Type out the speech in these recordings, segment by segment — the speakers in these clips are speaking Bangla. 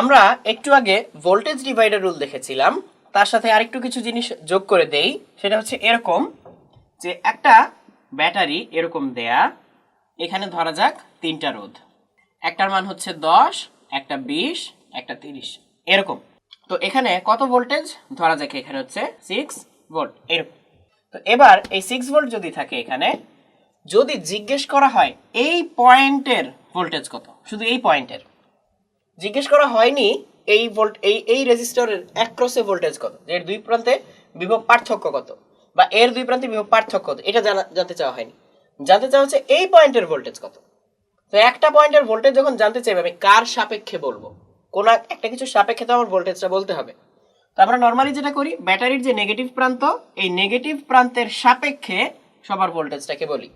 আমরা একটু আগে ভোল্টেজ ডিভাইডার রুল দেখেছিলাম। তার সাথে আরেকটু কিছু জিনিস যোগ করে দেই। সেটা হচ্ছে এরকম যে একটা ব্যাটারি এরকম দেয়া। এখানে ধরা যাক তিনটা রোধ। একটার মান হচ্ছে দশ, একটা বিশ, একটা তিরিশ। এরকম। তো এখানে কত ভোল্টেজ ধরা যাক এখানে হচ্ছে সিক্স ভোল্ট এরকম। তো এবার এই সিক্স ভোল্ট যদি থাকে এখানে, যদি জিজ্ঞেস করা হয় এই পয়েন্টের ভোল্টেজ কত? শুধু এই পয়েন্টের। জিজ্ঞেস করা হয়নি এই ভোল্ট এই এই রেজিস্টরের এক ক্রসে ভোল্টেজ কত এর দুই প্রান্তে বিভব পার্থক্য কত, বা এর দুই প্রান্তে বিভব পার্থক্য কত, এটা জানা জানতে চাওয়া হয়নি। জানতে চাওয়া হচ্ছে এই পয়েন্টের ভোল্টেজ কত। তো একটা পয়েন্টের ভোল্টেজ যখন জানতে চাইবে, আমি কার সাপেক্ষে বলব? কোন একটা কিছু সাপেক্ষে তো আমার ভোল্টেজটা বলতে হবে। তো আমরা নর্মালি যেটা করি ব্যাটারির যে নেগেটিভ প্রান্ত, এই নেগেটিভ প্রান্তের সাপেক্ষে সবার ভোল্টেজটাকে বলি।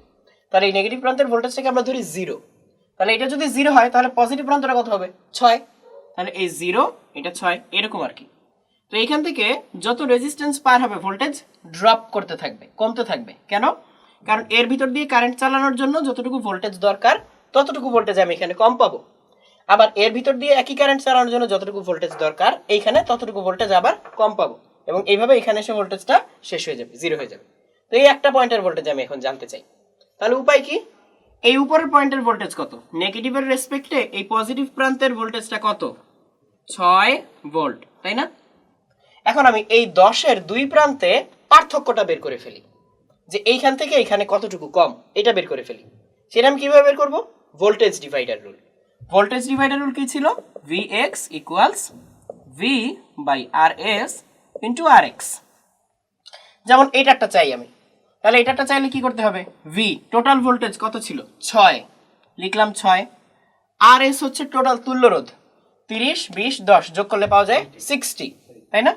তাহলে এই নেগেটিভ প্রান্তের ভোল্টেজটাকে আমরা ধরি জিরো তাহলে এটা যদি জিরো হয়, তাহলে পজিটিভ প্রান্তটা কত হবে? ছয়। তাহলে এই জিরো এটা ছয়, এরকম আর কি। তো এখান থেকে যত রেজিস্ট্যান্স পার হবে ভোল্টেজ ড্রপ করতে থাকবে, কমতে থাকবে। কেন? কারণ এর ভিতর দিয়ে কারেন্ট চালানোর জন্য যতটুকু ভোল্টেজ দরকার, ততটুকু ভোল্টেজ আমি এখানে কম পাবো। আবার এর ভিতর দিয়ে একই কারেন্ট চালানোর জন্য যতটুকু ভোল্টেজ দরকার, এইখানে ততটুকু ভোল্টেজ আবার কম পাবো। এবং এইভাবে এখানে এসে ভোল্টেজটা শেষ হয়ে যাবে জিরো হয়ে যাবে। তো এই একটা পয়েন্টের ভোল্টেজ আমি এখন জানতে চাই। তাহলে উপায় কি? এই উপরের পয়েন্টের ভোল্টেজ কত? নেগেটিভের রেসপেক্টে এই পজিটিভ প্রান্তের ভোল্টেজটা কত? ছয় ভোল্ট তাই না? এখন আমি এই দশের দুই প্রান্তে পার্থক্যটা বের করে ফেলি। যে এইখান থেকে এইখানে কতটুকু কম, এটা বের করে ফেলি। সেটা আমি কীভাবে বের করব? Voltage divider rule voltage divider rule কি ছিল? V X equals V by R S into R X যেমন এটা একটা চাই আমি। তাহলে এটাটা চাইলে কি করতে হবে? ভি টোটাল ভোল্টেজ কত ছিল? ছয়। লিখলাম ছয়। আর এস হচ্ছে টোটাল তুল্য রোধ। তিরিশ, বিশ, দশ যোগ করলে পাওয়া যায় সিক্সটি তাই না?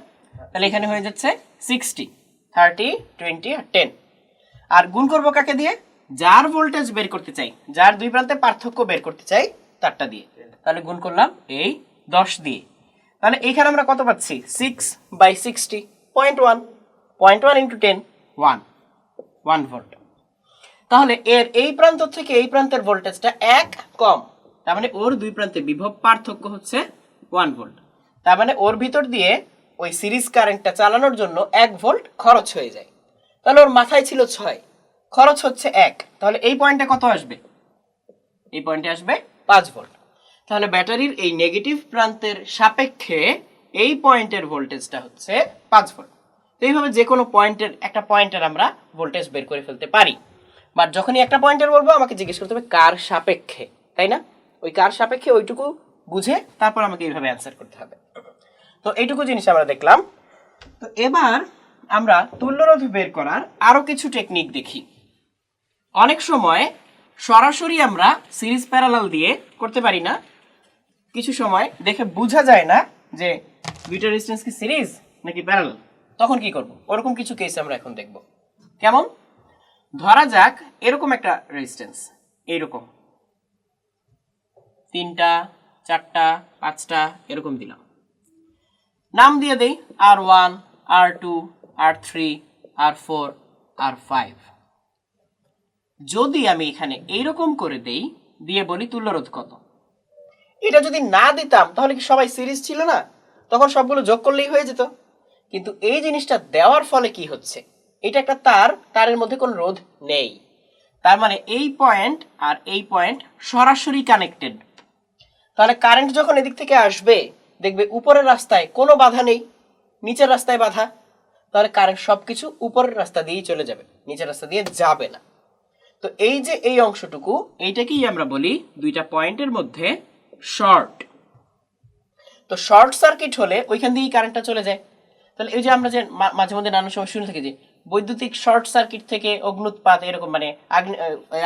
তাহলে এখানে হয়ে যাচ্ছে সিক্সটি থার্টি টোয়েন্টি আর টেন আর গুণ করব কাকে দিয়ে? যার ভোল্টেজ বের করতে চাই, যার দুই প্রান্তে পার্থক্য বের করতে চাই, তারটা দিয়ে। তাহলে গুণ করলাম এই দশ দিয়ে। তাহলে এখানে আমরা কত পাচ্ছি? Six by sixty point one point one into ten one one volt. তাহলে এর এই প্রান্ত থেকে এই প্রান্তের ভোল্টেজটা এক কম। তার মানে ওর দুই প্রান্তে বিভব পার্থক্য হচ্ছে ওয়ান ভোল্ট। তার মানে ওর ভিতর দিয়ে ওই সিরিজ কারেন্টটা চালানোর জন্য এক ভোল্ট খরচ হয়ে যায়। তাহলে ওর মাথায় ছিল ছয়, খরচ হচ্ছে এক। তাহলে এই পয়েন্টে কত আসবে? এই পয়েন্টে আসবে পাঁচ ভোল্ট। তাহলে ব্যাটারির এই নেগেটিভ প্রান্তের সাপেক্ষে এই পয়েন্টের ভোল্টেজটা হচ্ছে পাঁচ ভোল্ট। তো এইভাবে যে কোনো পয়েন্টের, একটা পয়েন্টের আমরা ভোল্টেজ বের করে ফেলতে পারি। বাট যখনই একটা পয়েন্টের বলব, আমাকে জিজ্ঞেস করতে হবে কার সাপেক্ষে, তাই না? ওই কার সাপেক্ষে ওইটুকু বুঝে তারপর আমাকে এইভাবে অ্যান্সার করতে হবে। তো এইটুকু জিনিস আমরা দেখলাম। তো এবার আমরা তুল্যরোধ বের করার আরও কিছু টেকনিক দেখি। অনেক সময় সরাসরি আমরা সিরিজ প্যারালাল দিয়ে করতে পারি না। কিছু সময় দেখে বোঝা যায় না যে দুইটা রেজিস্ট্যান্স কি সিরিজ নাকি প্যারালাল তখন কি করব? ওরকম কিছু কেস আমরা এখন দেখব। কেমন? ধরা যাক এরকম একটা রেজিস্ট্যান্স এইরকম। তিনটা, চারটা, পাঁচটা, এরকম দিলাম। নাম দিয়ে দেই R one R two R three R four R five যদি আমি এখানে এইরকম করে দেই, দিয়ে বলি তুল্যরোধ কত? এটা যদি না দিতাম, তাহলে কি সবাই সিরিজ ছিল না? তখন সবগুলো যোগ করলেই হয়ে যেত। কিন্তু এই জিনিসটা দেওয়ার ফলে কি হচ্ছে? এটা একটা তার, তারের মধ্যে কোনো রোধ নেই। তার মানে এই পয়েন্ট আর এই পয়েন্ট সরাসরি কানেক্টেড তাহলে কারেন্ট যখন এদিক থেকে আসবে, দেখবে উপরের রাস্তায় কোনো বাধা নেই, নিচের রাস্তায় বাধা। তাহলে কারেন্ট সবকিছু উপরের রাস্তা দিয়েই চলে যাবে, নিচের রাস্তা দিয়ে যাবে না। তো এই যে এই অংশটুকু, এইটাকেই আমরা বলি দুইটা পয়েন্টের মধ্যে শর্ট তো শর্ট সার্কিট হলে ওইখান দিয়েই কারেন্টটা চলে যায়। তাহলে এই যে আমরা যে মাঝে মধ্যে নানান সময় শুনে থাকি যে বৈদ্যুতিক শর্ট সার্কিট থেকে অগ্নুৎপাত এরকম মানে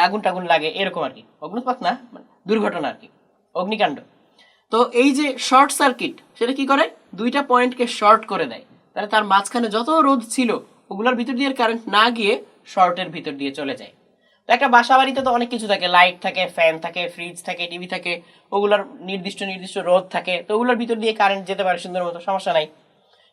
আগুন টাগুন লাগে, এরকম আর কি। অগ্নুৎপাত না মানে দুর্ঘটনা আর কি, অগ্নিকাণ্ড। তো এই যে শর্ট সার্কিট, সেটা কি করে? দুইটা পয়েন্টকে শর্ট করে দেয়। তাহলে তার মাঝখানে যত রোদ ছিল, ওগুলোর ভিতর দিয়ে কারেন্ট না গিয়ে শর্টের ভিতর দিয়ে চলে যায়। তো একটা বাসা বাড়িতে তো অনেক কিছু থাকে, লাইট থাকে, ফ্যান থাকে, ফ্রিজ থাকে, টিভি থাকে, ওগুলোর নির্দিষ্ট নির্দিষ্ট রোদ থাকে, তো ওগুলোর ভিতর দিয়ে কারেন্ট যেতে পারে সুন্দর মতো, সমস্যা নাই।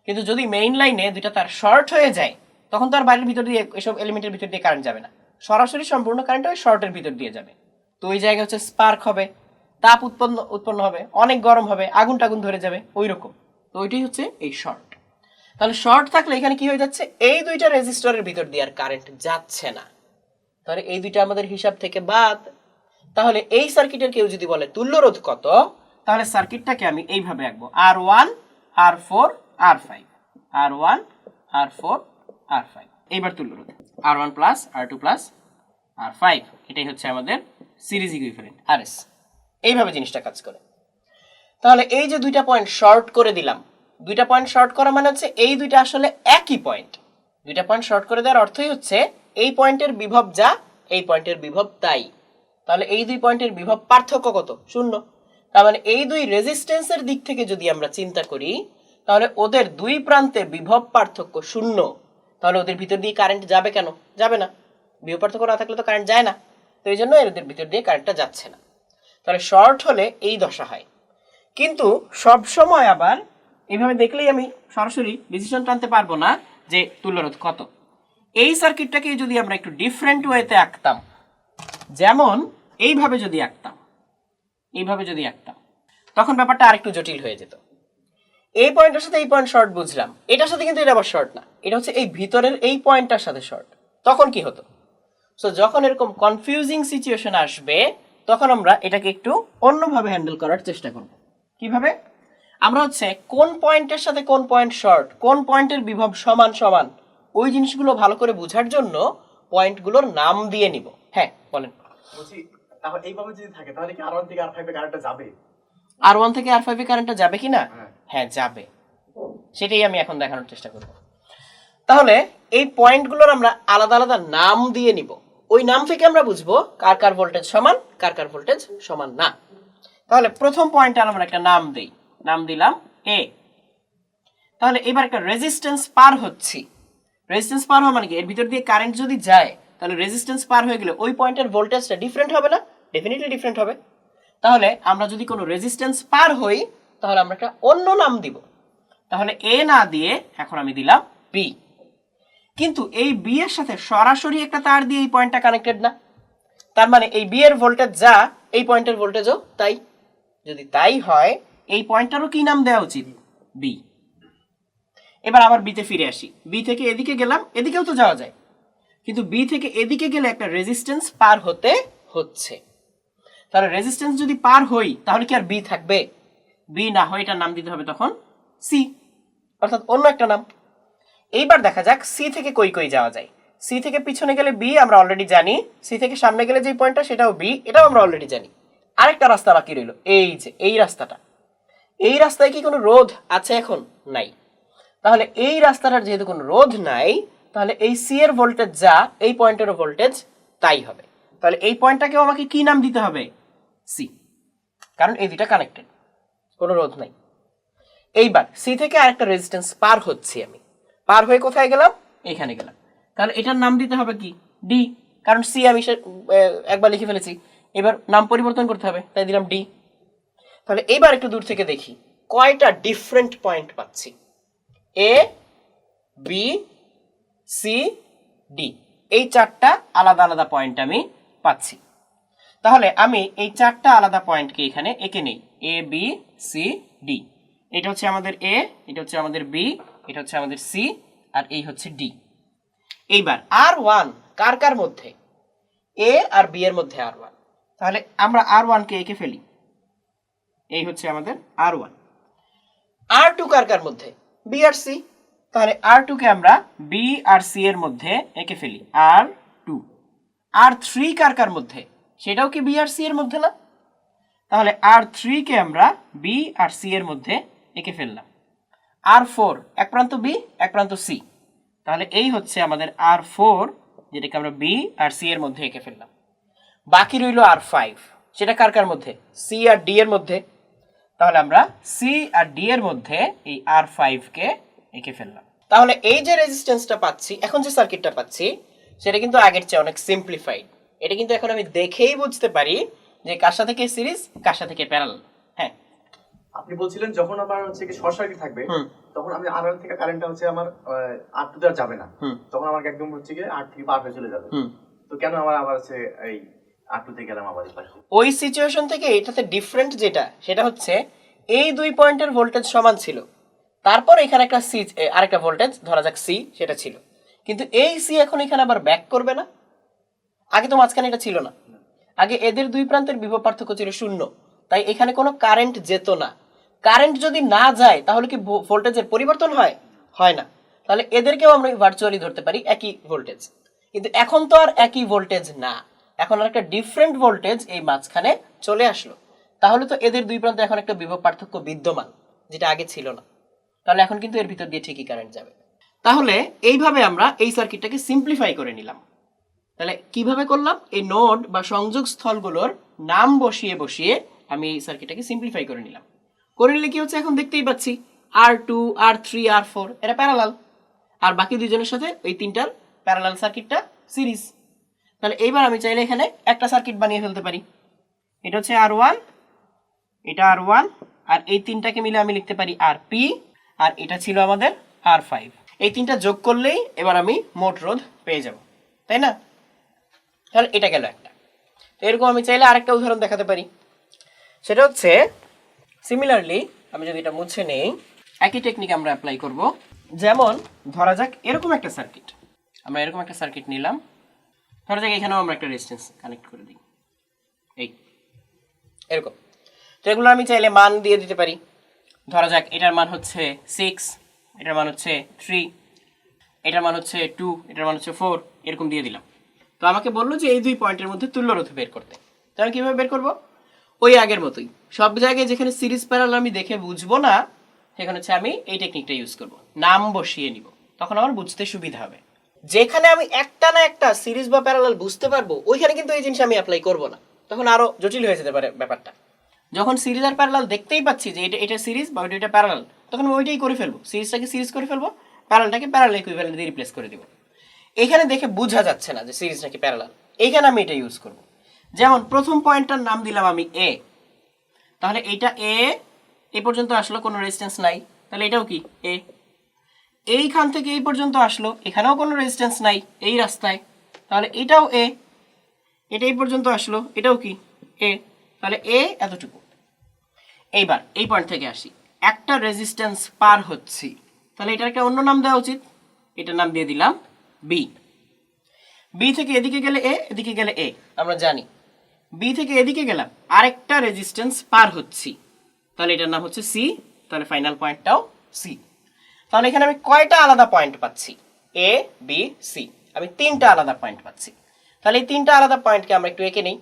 কিন্তু যদি মেইন লাইনে দুইটা তার শর্ট হয়ে যায়, তখন তো আর বাড়ির ভিতর দিয়ে এসব এলিমেন্টের ভিতর দিয়ে কারেন্ট যাবে না। সরাসরি সম্পূর্ণ কারেন্ট ওই শর্টের ভিতর দিয়ে যাবে। তো ওই জায়গায় হচ্ছে স্পার্ক হবে, তাপ উৎপন্ন উৎপন্ন হবে, অনেক গরম হবে, আগুন টাগুন ধরে যাবে ওই রকম তো ওইটাই হচ্ছে এই শর্ট তাহলে শর্ট থাকলে এখানে কি হয়ে যাচ্ছে? এই দুইটা রেজিস্টরের ভিতর দিয়ে আর কারেন্ট যাচ্ছে না। তাহলে এই দুইটা আমাদের হিসাব থেকে বাদ। তাহলে এই সার্কিটের কেউ যদি বলে তুল্যরোধ কত? তাহলে সার্কিটটাকে আমি এইভাবে আঁকবো। R one R four R five R one R four R five এইবার তুল্যরোধ R one plus R two plus R five এটাই হচ্ছে আমাদের সিরিজ ইকুইভ্যালেন্ট আর এস এইভাবে জিনিসটা কাজ করে। তাহলে এই যে দুইটা পয়েন্ট শর্ট করে দিলাম, দুইটা পয়েন্ট শর্ট করা মানে হচ্ছে এই দুইটা আসলে একই পয়েন্ট দুইটা পয়েন্ট শর্ট করে দেওয়ার অর্থই হচ্ছে এই পয়েন্টের বিভব যা, এই পয়েন্টের বিভব তাই। তাহলে এই দুই পয়েন্টের বিভব পার্থক্য কত? শূন্য। তার মানে এই দুই রেজিস্ট্যান্সের দিক থেকে যদি আমরা চিন্তা করি তাহলে ওদের দুই প্রান্তে বিভব পার্থক্য শূন্য। তাহলে ওদের ভিতর দিয়ে কারেন্ট যাবে কেন? যাবে না। বিভব পার্থক্য না থাকলে তো কারেন্ট যায় না। তো এই জন্য এদের ভিতর দিয়ে কারেন্টটা যাচ্ছে না। তাহলে শর্ট হলে এই দশা হয়। কিন্তু সব সময় আবার এইভাবে দেখলেই আমি সরাসরি ডিসিশন টানতে পারব না যে তুল্যরোধ কত। এই সার্কিটটাকে যদি আমরা একটু ডিফারেন্ট ওয়েতে আঁকতাম, যেমন এইভাবে যদি আঁকতাম, এইভাবে যদি আঁকতাম, তখন ব্যাপারটা আরেকটু জটিল হয়ে যেত। এই পয়েন্টের সাথে এই পয়েন্ট শর্ট বুঝলাম। এটার সাথে কিন্তু এটা আবার শর্ট না। এটা হচ্ছে এই ভিতরের এই পয়েন্টটার সাথে শর্ট। তখন কি হতো? সো যখন এরকম কনফিউজিং সিচুয়েশন আসবে, তখন আমরা এটাকে একটু অন্যভাবে হ্যান্ডেল করার চেষ্টা করব। কীভাবে? আমরা হচ্ছে কোন পয়েন্টের সাথে কোন পয়েন্ট শর্ট, কোন পয়েন্টের বিভব সমান সমান, ওই জিনিসগুলো ভালো করে বোঝার জন্য পয়েন্টগুলোর নাম দিয়ে নিব। হ্যাঁ বলেন। বলছি, তাহলে এইভাবে যদি থাকে, তাহলে কি আর থেকে আর ফাইভে কারেন্টটা যাবে? আর ওয়ান থেকে আর ফাইভে কারেন্টটা যাবে কি না? হ্যাঁ। হ্যাঁ যাবে। সেটাই আমি এখন দেখানোর চেষ্টা করব। তাহলে এই পয়েন্টগুলোর আমরা আলাদা আলাদা নাম দিয়ে নিব। ওই নাম থেকে আমরা বুঝব কার কার ভোল্টেজ সমান কার কার ভোল্টেজ সমান না। তাহলে প্রথম পয়েন্টে আমরা একটা নাম দেই। নাম দিলাম এ তাহলে এবার একটা রেজিস্ট্যান্স পার হচ্ছি। রেজিস্ট্যান্স পার হওয়া মানে কি? এর ভিতর দিয়ে কারেন্ট যদি যায় তাহলে রেজিস্ট্যান্স পার হয়ে গেলে ওই পয়েন্টের ভোল্টেজটা ডিফারেন্ট হবে না? ডেফিনেটলি ডিফারেন্ট হবে। তাহলে আমরা যদি কোনো রেজিস্ট্যান্স পার হই, তাহলে আমরা একটা অন্য নাম দিব। তাহলে এ না দিয়ে এখন আমি দিলাম বি কিন্তু এই বি এর সাথে সরাসরি একটা তার দিয়ে এই পয়েন্টটা কানেক্টেড না। তার মানে এই বি এর ভোল্টেজ যা, এই পয়েন্টের ভোল্টেজও তাই। যদি তাই হয়, এই পয়েন্টটারও কি নাম দেওয়া উচিত? বি এবার আবার বিতে ফিরে আসি। বি থেকে এদিকে গেলাম, এদিকেও তো যাওয়া যায়। কিন্তু বি থেকে এদিকে গেলে একটা রেজিস্ট্যান্স পার হতে হচ্ছে। তাহলে রেজিস্ট্যান্স যদি পার হই, তাহলে কি আর বি থাকবে? বি না হয় এটার নাম দিতে হবে তখন সি অর্থাৎ অন্য একটা নাম। এইবার দেখা যাক সি থেকে কই কই যাওয়া যায়। সি থেকে পিছনে গেলে বি আমরা অলরেডি জানি। সি থেকে সামনে গেলে যে পয়েন্টটা সেটাও বি এটাও আমরা অলরেডি জানি। আরেকটা রাস্তা বাকি রইল, এই যে, এই রাস্তাটা। এই রাস্তায় কি কোনো রোধ আছে এখন? নাই। তাহলে এই রাস্তাটার যেহেতু কোনো রোধ নাই, তাহলে এই সি এর ভোল্টেজ যা, এই পয়েন্টেরও ভোল্টেজ তাই হবে। তাহলে এই পয়েন্টটাকেও আমাকে কি নাম দিতে হবে? সি কারণ এই দুইটা কানেক্টেড কোনো রোধ নাই। এইবার সি থেকে আরেকটা রেজিস্ট্যান্স পার হচ্ছি আমি। পার হয়ে কোথায় গেলাম? এখানে গেলাম। তাহলে এটার নাম দিতে হবে কি? ডি কারণ সি আমি একবার লিখে ফেলেছি। এবার নাম পরিবর্তন করতে হবে, তাই দিলাম ডি তাহলে এইবার একটু দূর থেকে দেখি। কয়টা ডিফারেন্ট পয়েন্ট পাচ্ছি? এ বি সি ডি এই চারটা আলাদা আলাদা পয়েন্ট আমি পাচ্ছি। তাহলে আমি এই চারটা আলাদা পয়েন্টকে এখানে এঁকে নেই। এ বি সি ডি এটা হচ্ছে আমাদের এ এটা হচ্ছে আমাদের বি এটা হচ্ছে আমাদের সি আর এই হচ্ছে ডি এইবার আর ওয়ান কার কার মধ্যে? এ আর বি এর মধ্যে আর ওয়ান তাহলে আমরা আর ওয়ানকে এঁকে ফেলি। এই হচ্ছে আমাদের আর ওয়ান আর টু কার কার মধ্যে? বি আর সি তাহলে আর টু কে আমরা বি আর সি এর মধ্যে এঁকে ফেলি। আর টু আর থ্রি কার কার মধ্যে? সেটাও কি বি আর সি এর মধ্যে না? তাহলে আর থ্রি কে আমরা বি আর সি এর মধ্যে এঁকে ফেললাম। আর ফোর এক প্রান্ত বি এক প্রান্ত সি তাহলে এই হচ্ছে আমাদের আর ফোর যেটাকে আমরা বি আর সি এর মধ্যে এঁকে ফেললাম। বাকি রইল আর ফাইভ সেটা কার কার মধ্যে? সি আর ডি এর মধ্যে। তাহলে আমরা সি আর ডি এর মধ্যে এই আর ফাইভকে এঁকে ফেললাম। তাহলে এই যে রেজিস্ট্যান্সটা পাচ্ছি, এখন যে সার্কিটটা পাচ্ছি, সেটা কিন্তু আগের চেয়ে অনেক সিম্পলিফাইড এটা কিন্তু এখন আমি দেখেই বুঝতে পারি যে কার সাথে কে সিরিজ কার সাথে কে প্যারাল। হ্যাঁ। আপনি বলছিলেন যখন আমার হচ্ছে কি শর্ট সার্কিট থাকবে তখন আমি ওয়ান থেকে কারেন্টটা হচ্ছে আমার আর টু দেওয়া যাবে না। তখন আমাকে একদম হচ্ছে কি আর থেকে হয়ে চলে যাবে। তো কেন আমার আবার হচ্ছে এই আর টুতে গেলাম আবার ওই সিচুয়েশন থেকে এটাতে ডিফারেন্ট যেটা সেটা হচ্ছে এই দুই পয়েন্টের ভোল্টেজ সমান ছিল। তারপর এখানে একটা সি আরেকটা ভোল্টেজ ধরা যাক সি সেটা ছিল। কিন্তু এই সি এখন এখানে আবার ব্যাক করবে না। আগে তো মাঝখানে এটা ছিল না। আগে এদের দুই প্রান্তের বিভব পার্থক্য ছিল শূন্য। তাই এখানে কোনো কারেন্ট যেত না। কারেন্ট যদি না যায়, তাহলে কি ভোল্টেজের পরিবর্তন হয়? হয় না। তাহলে এদেরকেও আমরা ভার্চুয়ালি ধরতে পারি একই ভোল্টেজ কিন্তু এখন তো আর একই ভোল্টেজ না। এখন আর একটা ডিফারেন্ট ভোল্টেজ এই মাঝখানে চলে আসলো। তাহলে তো এদের দুই প্রান্তে এখন একটা বিভব পার্থক্য বিদ্যমান, যেটা আগে ছিল না। তাহলে এখন কিন্তু এর ভিতর দিয়ে ঠিকই কারেন্ট যাবে। তাহলে এইভাবে আমরা এই সার্কিটটাকে সিম্পলিফাই করে নিলাম। তাহলে কীভাবে করলাম? এই নোড বা সংযোগ স্থলগুলোর নাম বসিয়ে বসিয়ে আমি এই সার্কিটটাকে সিম্পলিফাই করে নিলাম। করে নিলে কি হচ্ছে? এখন দেখতেই পাচ্ছি R two R three R four এটা প্যারালাল আর বাকি দুজনের সাথে ওই তিনটার প্যারালাল সার্কিটটা সিরিজ তাহলে এইবার আমি চাইলে এখানে একটা সার্কিট বানিয়ে ফেলতে পারি। এটা হচ্ছে আর ওয়ান এটা আর ওয়ান আর এই তিনটাকে মিলে আমি লিখতে পারি আর পি আর এটা ছিল আমাদের আর ফাইভ এই তিনটা যোগ করলেই এবার আমি মোট রোধ পেয়ে যাব। তাই না? তাহলে এটা গেল একটা। তো এরকম আমি চাইলে আরেকটা উদাহরণ দেখাতে পারি। সেটা হচ্ছে সিমিলারলি আমি যদি এটা মুছে নেই, একই টেকনিক আমরা অ্যাপ্লাই করব। যেমন, ধরা যাক এরকম একটা সার্কিট আমরা এরকম একটা সার্কিট নিলাম। ধরা যাক এখানেও আমরা একটা রেজিস্ট্যান্স কানেক্ট করে দিই। এই, এরকম। তো এগুলো আমি চাইলে মান দিয়ে দিতে পারি। ধরা যাক এটার মান হচ্ছে সিক্স এটার মান হচ্ছে থ্রি এটার মান হচ্ছে টু এটার মান হচ্ছে ফোর এরকম দিয়ে দিলাম। তো আমাকে বলল যে এই দুই পয়েন্টের মধ্যে তুল্যরোধ বের করতে। তো আমি কীভাবে বের করব? ওই আগের মতোই। সব জায়গায় যেখানে সিরিজ প্যারাল আমি দেখে বুঝব না, সেখানে হচ্ছে আমি এই টেকনিকটা ইউজ করব। নাম বসিয়ে নিব। তখন আমার বুঝতে সুবিধা হবে। যেখানে আমি একটা না একটা সিরিজ বা প্যারালাল বুঝতে পারব, ওইখানে কিন্তু এই জিনিস আমি অ্যাপ্লাই করব না। তখন আরও জটিল হয়ে যেতে পারে ব্যাপারটা। যখন সিরিজ আর প্যারালাল দেখতেই পাচ্ছি যে এটা এটা সিরিজ বা ওইটা এটা প্যারালাল তখন আমি ওইটাই করে ফেলব। সিরিজটাকে সিরিজ করে ফেলব প্যারালটাকে প্যারালাল ইকুইভ্যালেন্ট দিয়ে রিপ্লেস করে দিব। এখানে দেখে বোঝা যাচ্ছে না যে সিরিজ নাকি প্যারালাল এইখানে আমি এটা ইউজ করব। যেমন প্রথম পয়েন্টটার নাম দিলাম আমি এ তাহলে এটা এ এ পর্যন্ত আসলো, কোনো রেজিস্ট্যান্স নাই। তাহলে এটাও কি? এ এইখান থেকে এই পর্যন্ত আসলো, এখানেও কোনো রেজিস্ট্যান্স নাই, এই রাস্তায়। তাহলে এটাও এ এটা এই পর্যন্ত আসলো, এটাও কি? এ তাহলে এ এতটুকু। এইবার এই পয়েন্ট থেকে আসি। একটা রেজিস্ট্যান্স পার হচ্ছি। তাহলে এটার একটা অন্য নাম দেওয়া উচিত। এটার নাম দিয়ে দিলাম বি বি থেকে এদিকে গেলে এ এদিকে গেলে এ আমরা জানি। বি থেকে এদিকে গেলাম, আরেকটা রেজিস্ট্যান্স পার হচ্ছি। তাহলে এটার নাম হচ্ছে সি তাহলে ফাইনাল পয়েন্টটাও সি তাহলে এখানে আমি কয়টা আলাদা পয়েন্ট পাচ্ছি? এ বি সি আমি তিনটা আলাদা পয়েন্ট পাচ্ছি। তাহলে এই তিনটা আলাদা পয়েন্টকে আমরা একটু এঁকে নিই।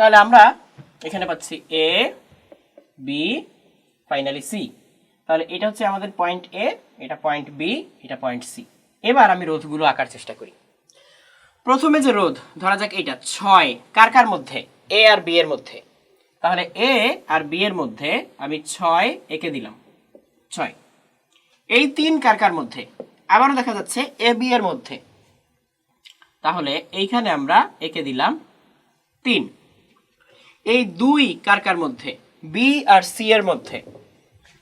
তাহলে আমরা এখানে পাচ্ছি এ বি ফাইনালি সি তাহলে এটা হচ্ছে আমাদের পয়েন্ট এ এটা পয়েন্ট বি এটা পয়েন্ট সি এবার আমি রোধগুলো আঁকার চেষ্টা করি। প্রথমে যে রোধ, ধরা যাক এটা ছয়। কার কার মধ্যে? এ আর বি এর মধ্যে। তাহলে এ আর বি এর মধ্যে আমি ছয় এঁকে দিলাম। ছয়। এই তিন কার কার মধ্যে? আবারও দেখা যাচ্ছে এ, বি এর মধ্যে। তাহলে এইখানে আমরা এঁকে দিলাম তিন। এই দুই কার কার মধ্যে? বি আর সি এর মধ্যে।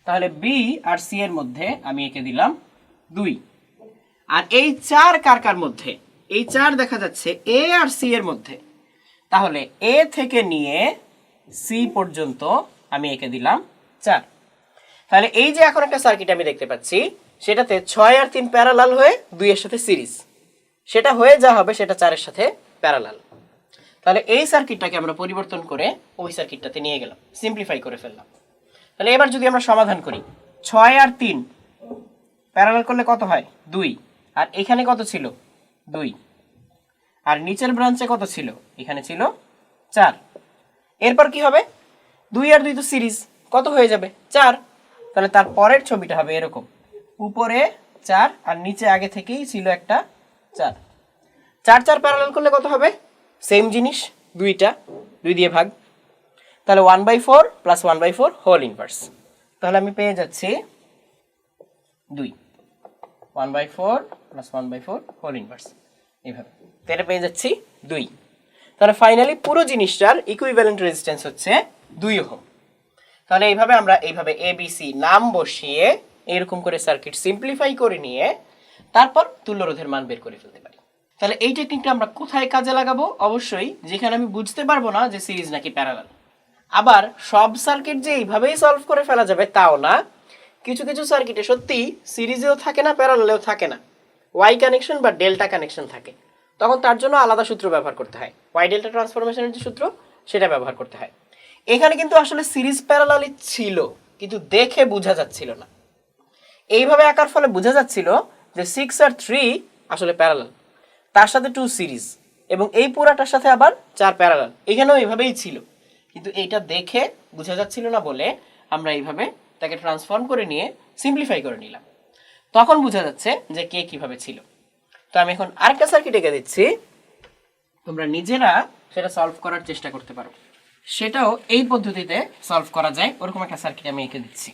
তাহলে বি আর সি এর মধ্যে আমি এঁকে দিলাম দুই। আর এই চার কার কার মধ্যে? এই চার দেখা যাচ্ছে এ আর সি এর মধ্যে। তাহলে এ থেকে নিয়ে সি পর্যন্ত আমি এঁকে দিলাম চার। তাহলে এই যে এখন একটা সার্কিট আমি দেখতে পাচ্ছি, সেটাতে ছয় আর তিন প্যারালাল হয়ে দুইয়ের সাথে সিরিজ। সেটা হয়ে যা হবে সেটা চারের সাথে প্যারালাল তাহলে এই সার্কিটটাকে আমরা পরিবর্তন করে ওই সার্কিটটাতে নিয়ে গেলাম সিম্পলিফাই করে ফেললাম। তাহলে এবার যদি আমরা সমাধান করি, ছয় আর তিন প্যারালাল করলে কত হয়? দুই। আর এখানে কত ছিল? দুই। আর নিচের ব্রাঞ্চে কত ছিল? এখানে ছিল চার। এরপর কি হবে? দুই আর দুই তো সিরিজ। কত হয়ে যাবে? চার। তাহলে তার পরের ছবিটা হবে এরকম। উপরে চার আর নিচে আগে থেকেই ছিল একটা চার। চার চার প্যারালাল করলে কত হবে? সেম জিনিস, দুইটা। দুই দিয়ে ভাগ। তাহলে one by four plus one by four whole inverse তাহলে আমি পেয়ে যাচ্ছি দুই। One by four plus one by four, whole inverse. এইভাবে। তো এটা পেয়ে যাচ্ছি দুই। তাহলে ফাইনালি পুরো জিনিসটার ইকুইভ্যালেন্ট রেজিস্ট্যান্স হচ্ছে দুই ওহম। তাহলে এইভাবে আমরা এইভাবে এবিসি নাম বসিয়ে এরকম করে সার্কিট সিম্পলিফাই করে নিয়ে তারপর তুল্যরোধের মান বের করে ফেলতে পারি। তাহলে এই টেকনিকটা আমরা কোথায় কাজে লাগাবো? অবশ্যই যেখানে আমি বুঝতে পারব না যে সিরিজ নাকি প্যারালাল আবার সব সার্কিট যে এইভাবেই সলভ করে ফেলা যাবে তাও না। কিছু কিছু সার্কিটে সত্যি সিরিজেও থাকে না প্যারালালেও থাকে না। ওয়াই কানেকশন বা ডেল্টা কানেকশন থাকে। তখন তার জন্য আলাদা সূত্র ব্যবহার করতে হয়। ওয়াই ডেল্টা ট্রান্সফরমেশনের যে সূত্র, সেটা ব্যবহার করতে হয়। এখানে কিন্তু আসলে সিরিজ প্যারালালি ছিল, কিন্তু দেখে বোঝা যাচ্ছিল না। এইভাবে আঁকার ফলে বোঝা যাচ্ছিল যে সিক্স আর থ্রি আসলে প্যারালাল তার সাথে টু সিরিজ এবং এই পুরাটার সাথে আবার চার প্যারালাল এখানেও এইভাবেই ছিল। কিন্তু এইটা দেখে বোঝা যাচ্ছিল না বলে আমরা এইভাবে তাকে ট্রান্সফর্ম করে নিয়ে সিম্পলিফাই করে নিলাম। তখন বোঝা যাচ্ছে যে কে কীভাবে ছিল। তো আমি এখন আরেকটা সার্কিট এঁকে দিচ্ছি। তোমরা নিজেরা সেটা সলভ করার চেষ্টা করতে পারো। সেটাও এই পদ্ধতিতে সলভ করা যায়। ওরকম একটা সার্কিট আমি এঁকে দিচ্ছি।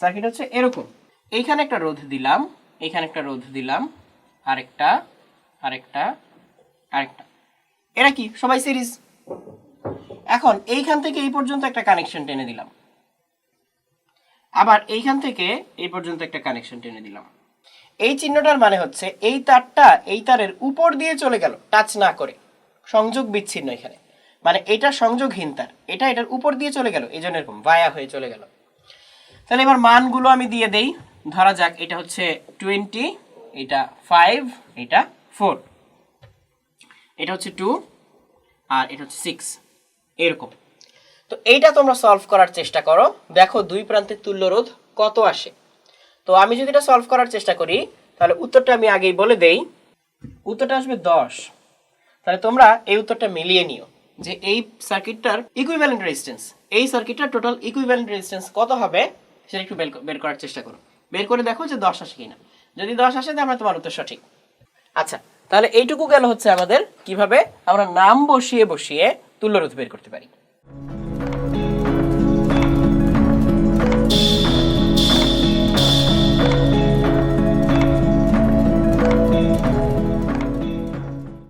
সার্কিট হচ্ছে এরকম। এইখানে একটা রোধ দিলাম, এইখানে একটা রোধ দিলাম, আরেকটা আরেকটা আরেকটা। এরা কি? সবাই সিরিজ এখন এইখান থেকে এই পর্যন্ত একটা কানেকশন টেনে দিলাম। আবার এইখান থেকে এই পর্যন্ত একটা কানেকশন টেনে দিলাম। এই চিহ্নটার মানে হচ্ছে এই তারটা এই তারের উপর দিয়ে চলে গেল টাচ না করে। সংযোগ বিচ্ছিন্ন এখানে। মানে এটা সংযোগহীন তার। এটা এটার উপর দিয়ে চলে গেল, এই জন্য এরকম ভায়া হয়ে চলে গেল। তাহলে এবার মানগুলো আমি দিয়ে দেই। ধরা যাক এটা হচ্ছে টোয়েন্টি এটা ফাইভ এটা ফোর এটা হচ্ছে টু আর এটা হচ্ছে সিক্স এরকম। তো এইটা তোমরা সলভ করার চেষ্টা করো। দেখো দুই প্রান্তের তুল্য রোধ কত আসে। তো আমি যদি এটা সলভ করার চেষ্টা করি, তাহলে উত্তরটা আমি আগেই বলে দেই। উত্তরটা আসবে দশ। তাহলে তোমরা এই উত্তরটা মিলিয়ে নিও যে এই সার্কিটটার ইকুইভ্যালেন্ট রেজিস্ট্যান্স এই সার্কিটটার টোটাল ইকুইভ্যালেন্ট রেজিস্ট্যান্স কত হবে, সেটা একটু বের করার চেষ্টা করো। বের করে দেখো যে দশ আসে কিনা। যদি দশ আসে, তাহলে তোমার উত্তর সঠিক। আচ্ছা তাহলে এইটুকু গেল হচ্ছে আমাদের কীভাবে আমরা নাম বসিয়ে বসিয়ে তুল্যরোধ বের করতে পারি।